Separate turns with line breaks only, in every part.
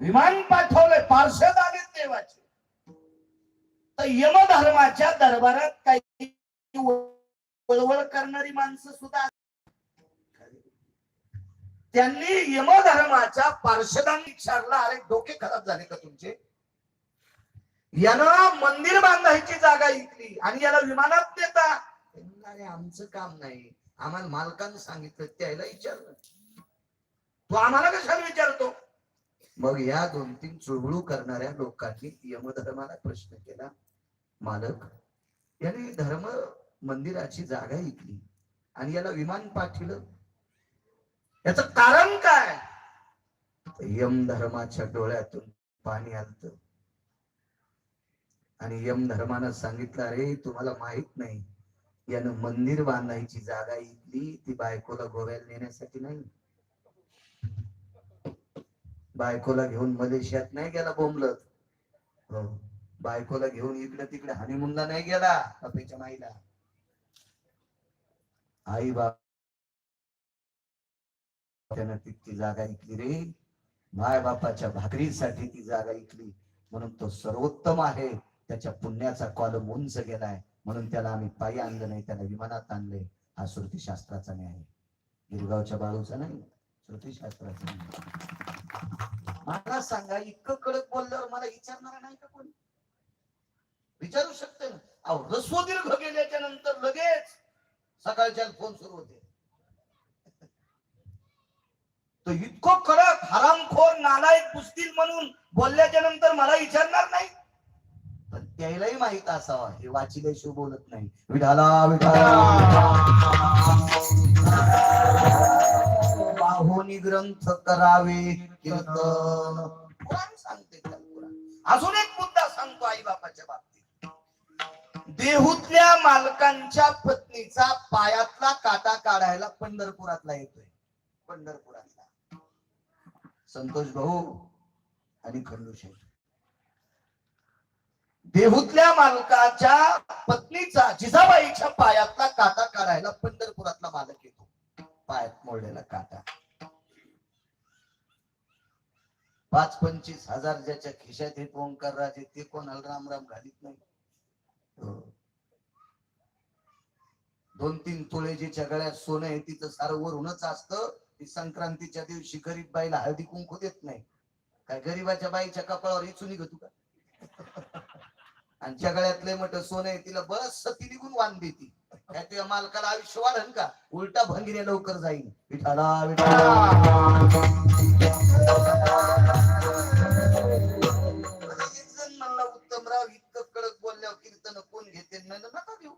विमान पाठवले पार्षद आले देवाचे. तर यमधर्माच्या दरबारात काही वळवळ करणारी माणसं सुद्धा त्यांनी यमधर्माच्या पार्षदांनी विचारला अरे डोके खराब झाले का तुमचे? यानं मंदिर बांधायची जागा ऐकली आणि याला विमानात देता अरे आमचं काम नाही. आम्हाला मालकानं सांगितलं त्याला विचारलं. तू आम्हाला कशाला विचारतो? मग या दोन तीन चुळबुळू करणाऱ्या लोकांनी यमधर्माला प्रश्न केला. मालक याने धर्म मंदिराची जागा ऐकली आणि याला विमान पाठवलं. याच कारण काय? यम धर्माच्या डोळ्यातून पाणी आलत. आणि यम धर्मानं सांगितलं अरे तुम्हाला माहीत नाही यानं मंदिर बांधायची जागा इकली ती बायकोला गोव्याला नेण्यासाठी नाही. बायकोला घेऊन मलेशियात नाही गेला बोंबलत. हो. बायकोला घेऊन इकडे तिकडे हनीमूनला नाही गेला अपेक्षा माईला. आई बाप. त्यानं तितकी जागा ऐकली रे. माय बापाच्या भाकरीसाठी ती जागा ऐकली. म्हणून तो सर्वोत्तम आहे. त्याच्या पुण्याचा कॉलम उंच गेलाय. म्हणून त्याला आम्ही पायी आणलं नाही त्याला विमानात आणले हा श्रुतीशास्त्राचा न्याय गिरगावच्या बाळूचा नाही श्रुतीशास्त्राचा न्याय मला सांगा इतकं कडक बोलल्यावर मला विचारणार नाही का कोणी? विचारू शकते ना? अहो रस्व दीर्घ गेल्याच्यानंतर लगेच सकाळच्या फोन सुरू होते. तो इतकं कडक हरामखोर नालायक पुसतील म्हणून बोलल्याच्या नंतर मला विचारणार नाही? त्यालाही माहीत असावा. हे वाचिल्याशिवाय बोलत नाही. विठाला विठाला. बाहोनी ग्रंथ करावे कीर्तन. सांगते अजून एक मुद्दा सांगतो आई बापाच्या बाबतीत. देहूतल्या मालकांच्या पत्नीचा पायातला काटा काढायला पंढरपुरातला येतोय. पंढरपुरातला. संतोष भाऊ आणि खंडूशेठ देहूतल्या मालकाच्या पत्नीचा जिजाबाईच्या पायातला काटा काढायला पंढरपुरातला मालक येतो. पायात मोडलेला काटा. पाच पंचवीस हजार ज्याच्या खिशात येत ओंकार राजे ते कोणाला राम राम घालीत नाही? हो. दोन तीन तुळे जे गळ्यात सोनं आहे तिचं सारं वरूनच असतं. ती संक्रांतीच्या दिवशी गरीब बाईला हळदी कुंकू देत नाही. काय गरीबाच्या बाईच्या कपाळावर इचून निघत का? आणि ज्या गळ्यातले म्हट सोनं आहे तिला बस ती निघून वाण देती. काय त्या मालकाला आयुष्य वाढन का? उलटा भंगिरे लवकर जाईल विठाला विठाला म्हणला उत्तमराव इतकं कडक बोलल्यावर कीर्तन कोण घेते? नाही तर नका देऊ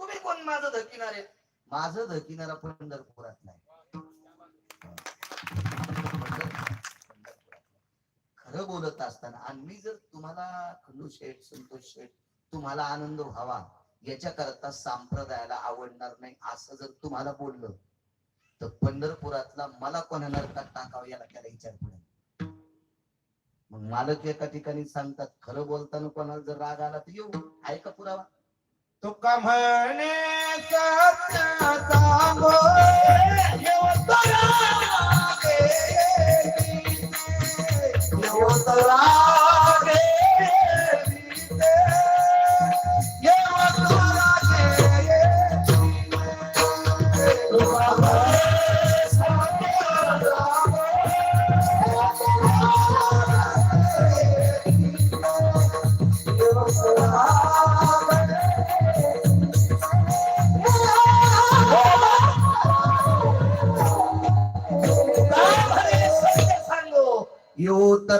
तुम्ही कोण? माझं धकिनार आहे. माझं धकिनारा पंढरपुरात खरं बोलत असताना आम्ही जर तुम्हाला खंडू शेठ संतोष शेठ तुम्हाला आनंद व्हावा याच्या करता संप्रदायाला आवडणार नाही असं जर तुम्हाला बोललं तर पंढरपुरातला मला कोणा नरकात टाकावं याला त्याला विचार पडेल. मग मालक एका ठिकाणी सांगतात खरं बोलताना कोणाला जर राग आला तर येऊ ऐका का पुरावा.
तुका म्हणे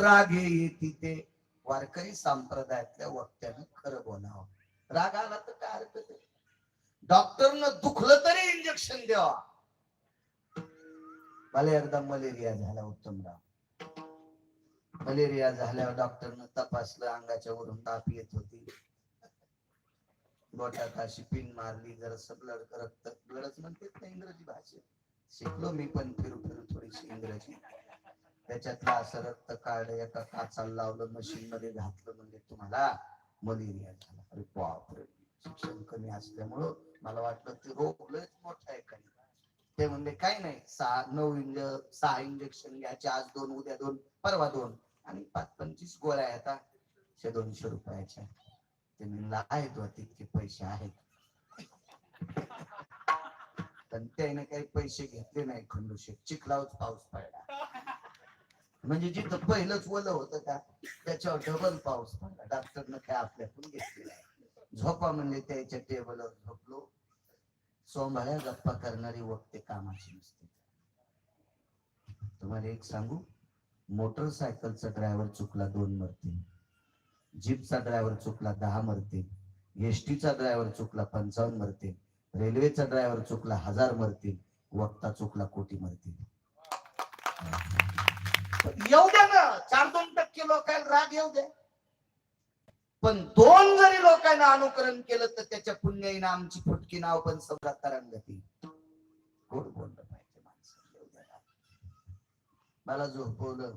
रागे येते ते. वारकरी संप्रदायातल्या वक्त्यानं खरं बोलावं. राग आला तर काय हरकत आहे? डॉक्टरनं दुखलं तरी इंजेक्शन द्यावा. मला एकदा मलेरिया झाला उत्तमराव. मलेरिया झाल्यावर डॉक्टरनं तपासलं अंगाच्या वरून ताप येत होती. बोटात अशी पिन मारली जरा ब्लड रक्त. ब्लडच म्हणते ना इंग्रजी भाषेत. शिकलो मी पण फिरू फिरू थोडीशी इंग्रजी. त्याच्यातलं असं रक्त काढलं एका काचाला लावलं मशीन मध्ये घातलं म्हणजे तुम्हाला मलेरिया झाला. अरे बापरे! शिक्षण कमी असल्यामुळं मला वाटलं ते रोग लयच मोठा आहे काही ते म्हणले काय नाही सहा नऊ इंज सहा इंजेक्शन घ्यायचे आज दोन उद्या दोन परवा दोन. आणि पाच पंचवीस गोळ्या आहेत आता शे दोनशे रुपयाच्या. ते म्हणला आहेत बा तितके पैसे आहेत. पण त्याने काही पैसे घेतले नाही खंडूशेठ. चिखलावच पाऊस पडला. म्हणजे जिथं पहिलंच वलं होतं का त्याच्यावर डबल पाऊस पडला. डॉक्टरनं काय आपल्याकडून घेतलेला आहे झोपा म्हणले त्याच्या टेबलवर झोपलो. सोमाऱ्या गप्पा करणारी वक्ते कामाची नसते. तुम्हाला एक सांगू? मोटरसायकलचा ड्रायव्हर चुकला दोन मरतील जीपचा ड्रायव्हर चुकला दहा मरतील एसटीचा ड्रायव्हर चुकला पंचावन्न मरतील रेल्वेचा ड्रायव्हर चुकला हजार मरतील वक्ता चुकला कोटी मरतील येऊ द्या ना चार दोन टक्के लोकांना राग येऊ द्या पण दोन जरी लोकांना अनुकरण केलं तर त्याच्या पुण्याईनं आमची फुटकी नाव पण समजा तरंगती. गोड बोललं पाहिजे माणसं. मला झोपवलं.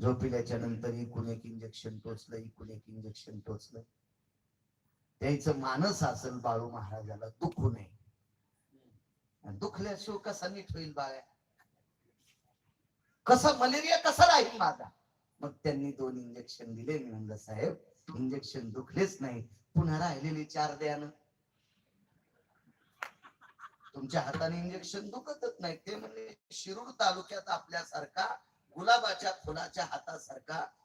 झोपिल्याच्या नंतर इकून एक इंजेक्शन टोचलं इकून एक इंजेक्शन टोचलं. त्याचं मानस असेल बाळू महाराजाला दुखू नये. दुखल्या दुखल्याशिवाय कसा नीट होईल बाळ्या? कसा मलेरिया कसा राहील माझा? मग त्यांनी दोन इंजेक्शन दिले. मी साहेब इंजेक्शन दुखलेच नाही. पुन्हा राहिलेले चार द्यानं. तुमच्या हाताने इंजेक्शन दुखतच नाही. ते म्हणजे शिरूर तालुक्यात आपल्यासारखा गुलाबाच्या फुलाच्या हातासारखा